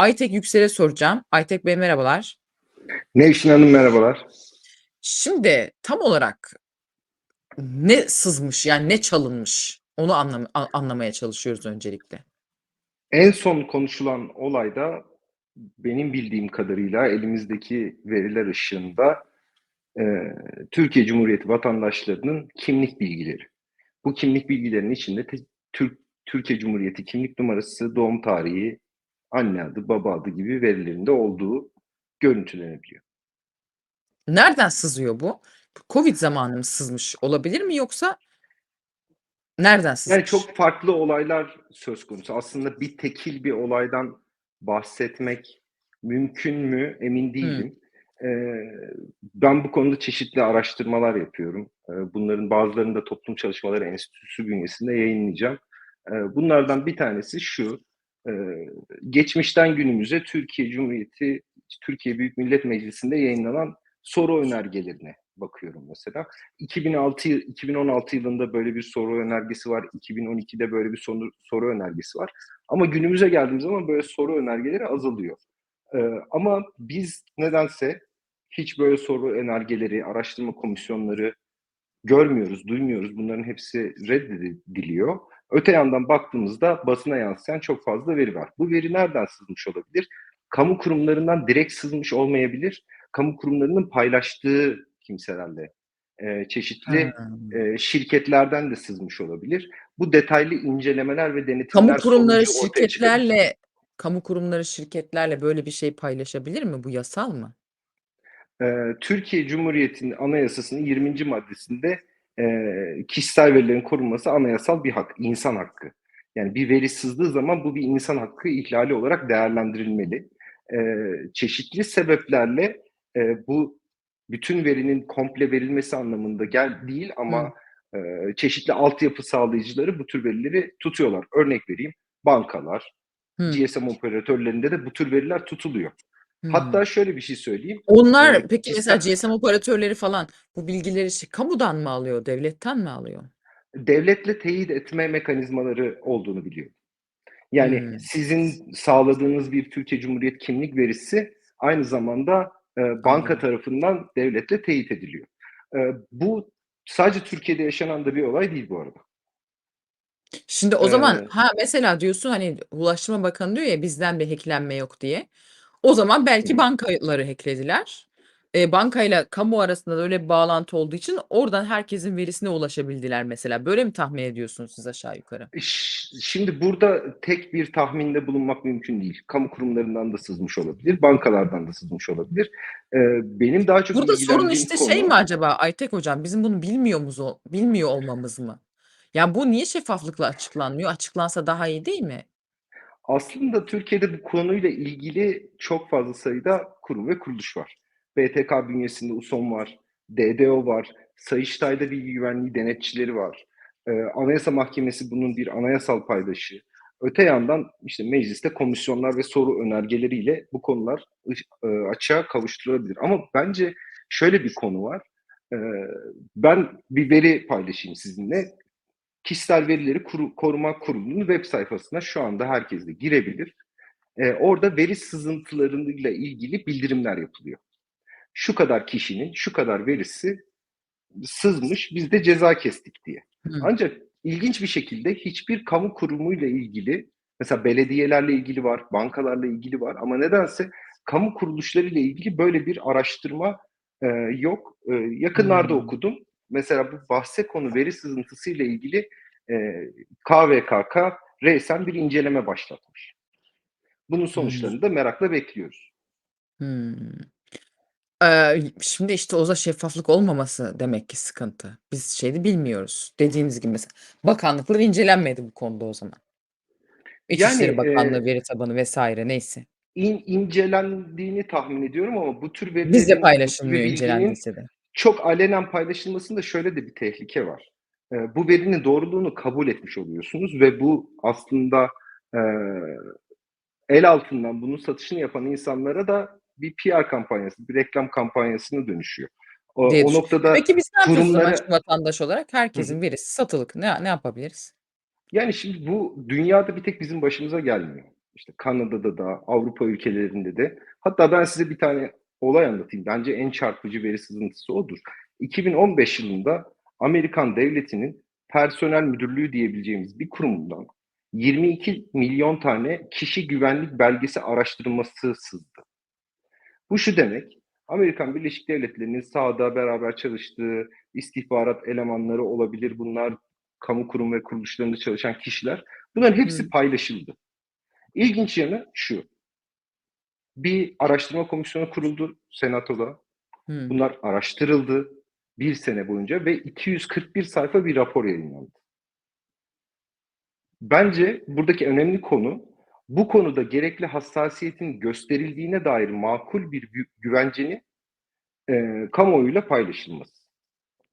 Aytek Yüksel'e soracağım. Aytek Bey merhabalar. Nevşin Hanım merhabalar. Şimdi tam olarak ne sızmış yani ne çalınmış onu anlam anlamaya çalışıyoruz öncelikle. En son konuşulan olayda benim bildiğim kadarıyla elimizdeki veriler ışığında e, Türkiye Cumhuriyeti vatandaşlarının kimlik bilgileri. Bu kimlik bilgilerinin içinde Türk Türkiye Cumhuriyeti kimlik numarası, doğum tarihi, anne adı, baba adı gibi verilerinde olduğu görüntülenebiliyor. Nereden sızıyor bu? Covid zamanı mı sızmış olabilir mi yoksa nereden Yani sızmış? çok farklı olaylar söz konusu. Aslında bir tekil bir olaydan bahsetmek mümkün mü emin değilim. Ee, ben bu konuda çeşitli araştırmalar yapıyorum. Ee, bunların bazılarını da Toplum Çalışmaları Enstitüsü bünyesinde yayınlayacağım. Ee, bunlardan bir tanesi şu. E, geçmişten günümüze Türkiye Cumhuriyeti, Türkiye Büyük Millet Meclisi'nde yayınlanan soru önergelerine bakıyorum mesela. 2006 yıl- 2016 yılında böyle bir soru önergesi var. 2012'de böyle bir soru, soru önergesi var. Ama günümüze geldiğimiz zaman böyle soru önergeleri azalıyor. Ee, ama biz nedense hiç böyle soru önergeleri, araştırma komisyonları görmüyoruz, duymuyoruz. Bunların hepsi reddediliyor. Öte yandan baktığımızda basına yansıyan çok fazla veri var. Bu veri nereden sızmış olabilir? Kamu kurumlarından direkt sızmış olmayabilir. Kamu kurumlarının paylaştığı kimselerle, e, çeşitli e, şirketlerden de sızmış olabilir. Bu detaylı incelemeler ve denetimler Kamu kurumları şirketlerle kamu kurumları şirketlerle böyle bir şey paylaşabilir mi? Bu yasal mı? Ee, Türkiye Cumhuriyeti'nin anayasasının 20. maddesinde e, kişisel verilerin korunması anayasal bir hak, insan hakkı. Yani bir veri sızdığı zaman bu bir insan hakkı ihlali olarak değerlendirilmeli. Ee, çeşitli sebeplerle e, bu bütün verinin komple verilmesi anlamında gel değil ama e, çeşitli altyapı sağlayıcıları bu tür verileri tutuyorlar. Örnek vereyim, bankalar, Hı. GSM operatörlerinde de bu tür veriler tutuluyor. Hatta şöyle bir şey söyleyeyim. Onlar Ee, peki mesela GSM operatörleri falan bu bilgileri şey, kamudan mı alıyor, devletten mi alıyor? devletle teyit etme mekanizmaları olduğunu biliyorum. Yani Hmm. sizin sağladığınız bir Türkiye Cumhuriyet kimlik verisi aynı zamanda e, banka Anladım. tarafından devletle teyit ediliyor. E, bu sadece Türkiye'de yaşanan da bir olay değil bu arada. Şimdi o zaman Ee, ha mesela diyorsun hani Ulaştırma Bakanı diyor ya bizden bir hacklenme yok diye. O zaman belki bankaları hacklediler. E, bankayla kamu arasında da öyle bir bağlantı olduğu için oradan herkesin verisine ulaşabildiler mesela. Böyle mi tahmin ediyorsunuz siz aşağı yukarı? Ş- Şimdi burada tek bir tahminde bulunmak mümkün değil. Kamu kurumlarından da sızmış olabilir, bankalardan da sızmış olabilir. Ee, benim daha çok Burada sorun işte şey konu mi acaba Aytek hocam bizim bunu bilmiyor muyuz, o- bilmiyor olmamız mı? Ya bu niye şeffaflıkla açıklanmıyor? Açıklansa daha iyi değil mi? Aslında Türkiye'de bu konuyla ilgili çok fazla sayıda kurum ve kuruluş var. BTK bünyesinde USOM var, DDO var, Sayıştay'da bilgi güvenliği denetçileri var. Ee, Anayasa Mahkemesi bunun bir anayasal paydaşı. Öte yandan işte mecliste komisyonlar ve soru önergeleriyle bu konular e, açığa kavuşturulabilir. Ama bence şöyle bir konu var. Ee, ben bir veri paylaşayım sizinle. Kişisel Verileri Kuru- Koruma Kurulu'nun web sayfasına şu anda herkes de girebilir. Ee, orada veri sızıntılarıyla ilgili bildirimler yapılıyor. Şu kadar kişinin şu kadar verisi sızmış biz de ceza kestik diye. Hı. Ancak ilginç bir şekilde hiçbir kamu kurumuyla ilgili mesela belediyelerle ilgili var, bankalarla ilgili var ama nedense kamu kuruluşlarıyla ilgili böyle bir araştırma e, yok. E, yakınlarda Hmm. okudum. Mesela bu bahse konu veri sızıntısı ile ilgili e, KVKK reysen bir inceleme başlatmış. Bunun sonuçlarını da merakla bekliyoruz. Hmm. Eee, şimdi işte o da şeffaflık olmaması demek ki sıkıntı. Biz şeyi bilmiyoruz. Dediğiniz gibi mesela bakanlıklar incelenmedi bu konuda o zaman. İçişleri Yani Bakanlığı e, veri tabanı vesaire neyse. in, incelendiğini tahmin ediyorum ama bu tür Bizle verilerin, bu tür paylaşılmıyor bilginin incelendiyse de. Çok alenen paylaşılmasında şöyle de bir tehlike var. Ee, bu verinin doğruluğunu kabul etmiş oluyorsunuz ve bu aslında e, el altından bunun satışını yapan insanlara da bir PR kampanyası, bir reklam kampanyasına dönüşüyor. O, Diye o noktada Peki biz ne kurumlara vatandaş olarak? Hı hı. Herkesin verisi satılık. Ne ne yapabiliriz? yani şimdi bu dünyada bir tek bizim başımıza gelmiyor. işte Kanada'da da, Avrupa ülkelerinde de. Hatta ben size bir tane olay anlatayım. Bence en çarpıcı veri sızıntısı odur. 2015 yılında Amerikan devletinin personel müdürlüğü diyebileceğimiz bir kurumundan 22 milyon tane kişi güvenlik belgesi araştırılması sızdı. Bu şu demek, Amerikan Birleşik Devletleri'nin sahada beraber çalıştığı istihbarat elemanları olabilir. Bunlar kamu kurum ve kuruluşlarında çalışan kişiler. Bunların hepsi paylaşıldı. İlginç yanı şu. Bir araştırma komisyonu kuruldu Senato'da. Hı. Bunlar araştırıldı bir sene boyunca ve 241 sayfa bir rapor yayınlandı. Bence buradaki önemli konu bu konuda gerekli hassasiyetin gösterildiğine dair makul bir gü- güvencenin e, kamuoyuyla paylaşılması.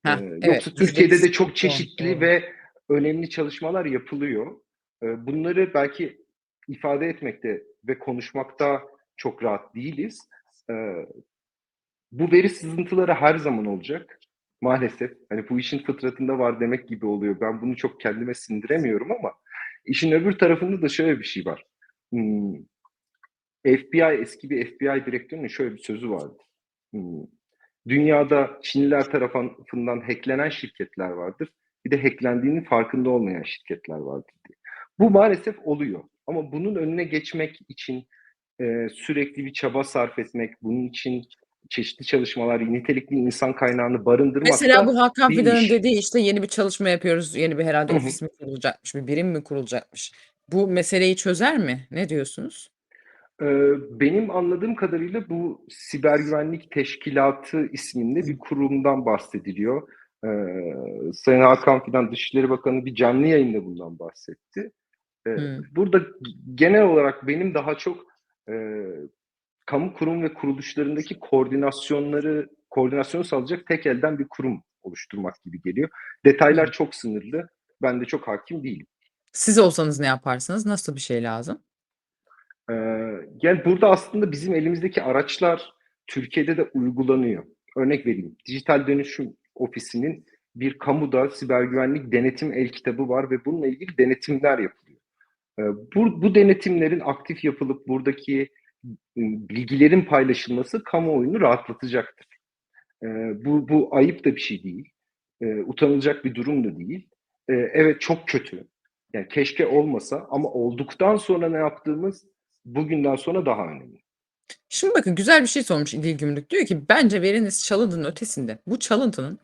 Heh, Ee, evet. yoksa Türkiye'de de %100 çok çeşitli ve önemli çalışmalar yapılıyor. Ee, bunları belki ifade etmekte ve konuşmakta çok rahat değiliz. Ee, bu veri sızıntıları her zaman olacak. Maalesef. Hani bu işin fıtratında var demek gibi oluyor. Ben bunu çok kendime sindiremiyorum ama işin öbür tarafında da şöyle bir şey var. Hmm, FBI, eski bir FBI direktörünün şöyle bir sözü vardı. Hmm, dünyada Çinliler tarafından hacklenen şirketler vardır. Bir de hacklendiğinin farkında olmayan şirketler vardır diye. Bu maalesef oluyor. Ama bunun önüne geçmek için e, sürekli bir çaba sarf etmek, bunun için çeşitli çalışmalar, nitelikli insan kaynağını barındırmak Mesela bu Hakan Fidan'ın dediği işte yeni bir çalışma yapıyoruz, yeni bir herhalde Hı hı. ofis mi kurulacakmış, bir birim mi kurulacakmış? Bu meseleyi çözer mi? Ne diyorsunuz? Ee, Benim anladığım kadarıyla bu Siber Güvenlik Teşkilatı isminde bir kurumdan bahsediliyor. Ee, Sayın Hakan Fidan Dışişleri Bakanı bir canlı yayında bundan bahsetti. Ee, Hı. Burada genel olarak benim daha çok e, kamu kurum ve kuruluşlarındaki koordinasyonları koordinasyonu sağlayacak tek elden bir kurum oluşturmak gibi geliyor. Detaylar çok sınırlı. Ben de çok hakim değilim. Siz olsanız ne yaparsınız? Nasıl bir şey lazım? Ee, yani burada aslında bizim elimizdeki araçlar Türkiye'de de uygulanıyor. Örnek vereyim. Dijital Dönüşüm Ofisi'nin bir kamuda siber güvenlik denetim el kitabı var ve bununla ilgili denetimler yapılıyor. Ee, bu, bu denetimlerin aktif yapılıp buradaki e, bilgilerin paylaşılması kamuoyunu rahatlatacaktır. Ee, bu, bu ayıp da bir şey değil. Ee, utanılacak bir durum da değil. Evet çok kötü. Yani keşke olmasa ama olduktan sonra ne yaptığımız bugünden sonra daha önemli. Şimdi bakın güzel bir şey sormuş İdil Gümrük. Diyor ki bence veriniz çalıntının ötesinde bu çalıntının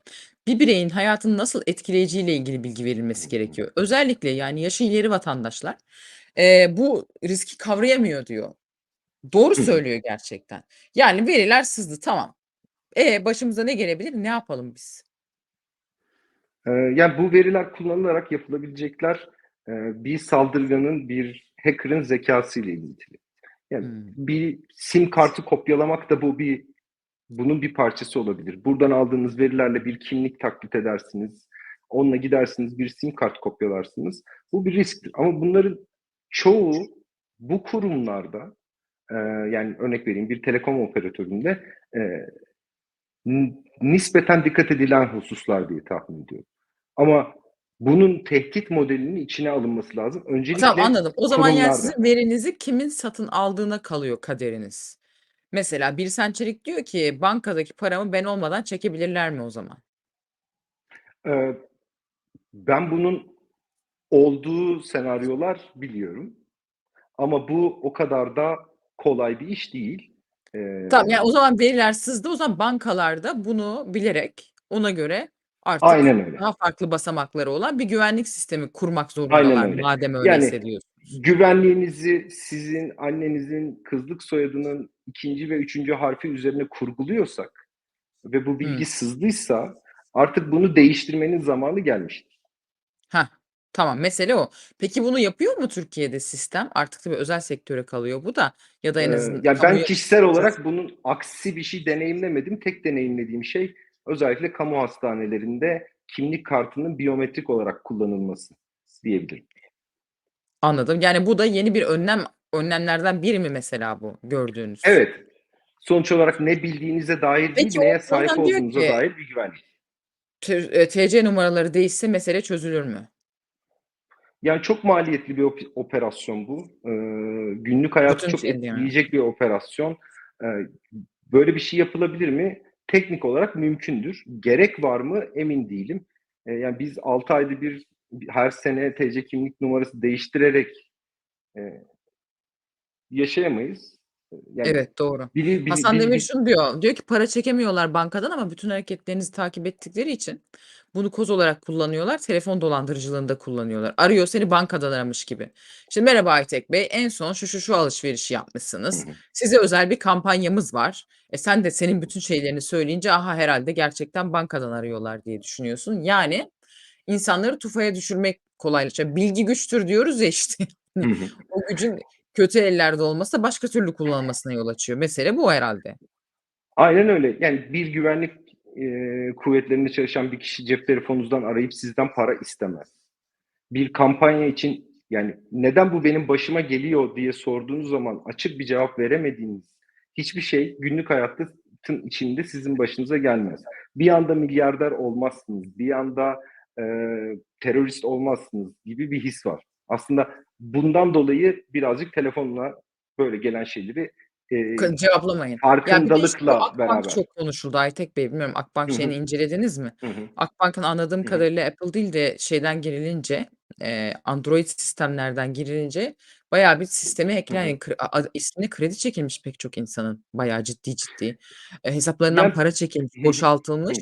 bir bireyin hayatını nasıl etkileyeceğiyle ilgili bilgi verilmesi gerekiyor. Özellikle yani yaşı ileri vatandaşlar eee, bu riski kavrayamıyor diyor. Doğru Hı hı. söylüyor gerçekten. Yani veriler sızdı tamam. E başımıza ne gelebilir? Ne yapalım biz? Yani bu veriler kullanılarak yapılabilecekler bir saldırganın, bir hacker'ın zekası ile ilgili. Yani Hmm. bir sim kartı kopyalamak da bu bir bunun bir parçası olabilir. Buradan aldığınız verilerle bir kimlik taklit edersiniz. Onunla gidersiniz bir sim kart kopyalarsınız. Bu bir risktir. Ama bunların çoğu bu kurumlarda e, yani örnek vereyim bir telekom operatöründe e, nispeten dikkat edilen hususlar diye tahmin ediyorum. Ama bunun tehdit modelinin içine alınması lazım. Öncelikle Tamam anladım. O zaman yani kurumlarda. sizin verinizi kimin satın aldığına kalıyor kaderiniz. Mesela Birsen Çelik diyor ki bankadaki paramı ben olmadan çekebilirler mi o zaman? Ee, ben bunun olduğu senaryolar biliyorum. Ama bu o kadar da kolay bir iş değil. Ee, Tamam yani o zaman veriler sızdı. O zaman bankalarda bunu bilerek ona göre artık aynen öyle. daha farklı basamakları olan bir güvenlik sistemi kurmak Aynen zorundalar öyle. madem öyleyse Yani diyorsunuz. güvenliğinizi sizin annenizin kızlık soyadının ikinci ve üçüncü harfi üzerine kurguluyorsak ve bu bilgi sızdıysa artık bunu değiştirmenin zamanı gelmiştir. Heh, tamam mesele o. Peki bunu yapıyor mu Türkiye'de sistem? Artık tabii özel sektöre kalıyor bu da ya da en Ee, azından yani ben kamuya kişisel olarak bunun aksi bir şey deneyimlemedim. Tek deneyimlediğim şey özellikle kamu hastanelerinde kimlik kartının biyometrik olarak kullanılması diyebilirim. Anladım. Yani bu da yeni bir önlem önlemlerden biri mi mesela bu gördüğünüz? Evet. Sonuç olarak ne bildiğinize dair değil, Peki neye sahip oradan diyor olduğunuza ki dair bir güvenlik. T- e, TC numaraları değişse mesele çözülür mü? Yani çok maliyetli bir op operasyon bu. Eee, günlük hayatı Bütün çok şey etkileyecek bir operasyon. Eee, böyle bir şey yapılabilir mi? Teknik olarak mümkündür. Gerek var mı emin değilim. Eee, yani biz 6 ayda bir her sene TC kimlik numarası değiştirerek, eee yaşayamayız. Yani Evet, doğru. bili bili Hasan Demir şunu diyor, diyor ki para çekemiyorlar bankadan ama bütün hareketlerinizi takip ettikleri için bunu koz olarak kullanıyorlar, telefon dolandırıcılığında kullanıyorlar. Arıyor seni bankadan aramış gibi. İşte merhaba Aytek Bey, en son şu şu şu alışverişi Hı yapmışsınız. hı. Size özel bir kampanyamız var. E sen de senin bütün şeylerini söyleyince aha herhalde gerçekten bankadan arıyorlar diye düşünüyorsun. Yani insanları tufaya düşürmek kolaylıkça bilgi güçtür diyoruz ya işte. Hı hı. o gücün kötü ellerde olması başka türlü kullanılmasına yol açıyor. Mesele bu herhalde. Aynen öyle. Yani bir güvenlik, eee, kuvvetlerinde çalışan bir kişi cep telefonunuzdan arayıp sizden para istemez. Bir kampanya için yani neden bu benim başıma geliyor diye sorduğunuz zaman açık bir cevap veremediğiniz hiçbir şey günlük hayatın içinde sizin başınıza gelmez. Bir anda milyarder olmazsınız, bir anda, eee, terörist olmazsınız gibi bir his var. Aslında bundan dolayı birazcık telefonla böyle gelen şeyleri, Ka cevaplamayın. Ya farkındalıkla Akbank beraber çok konuşuldu Aytek Bey. Bilmiyorum Akbank Hı şeyini incelediniz mi? Hı hı. Akbank'ın anladığım Hı hı. kadarıyla Apple değil de şeyden girilince, eee, Android sistemlerden girilince bayağı bir sistemi hack'leyen ismine kredi çekilmiş pek çok insanın. Bayağı ciddi ciddi. Eee, hesaplarından Yani para çekilmiş, boşaltılmış,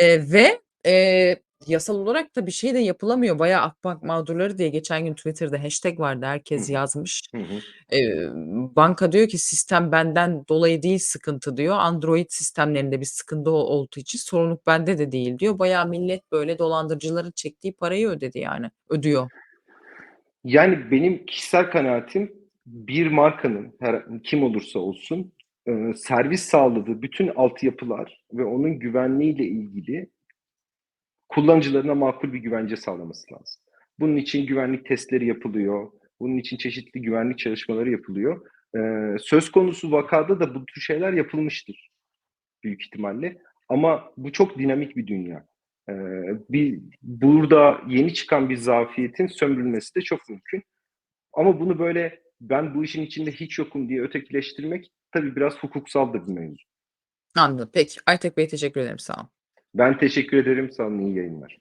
eee, ve, eee, yasal olarak da bir şey de yapılamıyor. Bayağı Akbank mağdurları diye geçen gün Twitter'da hashtag vardı. Hı Herkes hı. yazmış. Hı hı. Eee, banka diyor ki sistem benden dolayı değil sıkıntı diyor. Android sistemlerinde bir sıkıntı o olduğu için sorumluluk bende de değil diyor. Bayağı millet böyle dolandırıcıların çektiği parayı ödedi yani. Ödüyor. Yani benim kişisel kanaatim bir markanın her kim olursa olsun, servis sağladığı bütün altyapılar ve onun güvenliğiyle ilgili kullanıcılarına makul bir güvence sağlaması lazım. Bunun için güvenlik testleri yapılıyor. Bunun için çeşitli güvenlik çalışmaları yapılıyor. Eee, söz konusu vakada da bu tür şeyler yapılmıştır büyük ihtimalle ama bu çok dinamik bir dünya. Eee, bir burada yeni çıkan bir zafiyetin sömürülmesi de çok mümkün. Ama bunu böyle ben bu işin içinde hiç yokum diye ötekileştirmek tabii biraz hukuksal da bir mevzu. Anladım. Peki. Aytek Bey teşekkür ederim. Sağ olun. Ben teşekkür ederim. Olun. İyi yayınlar.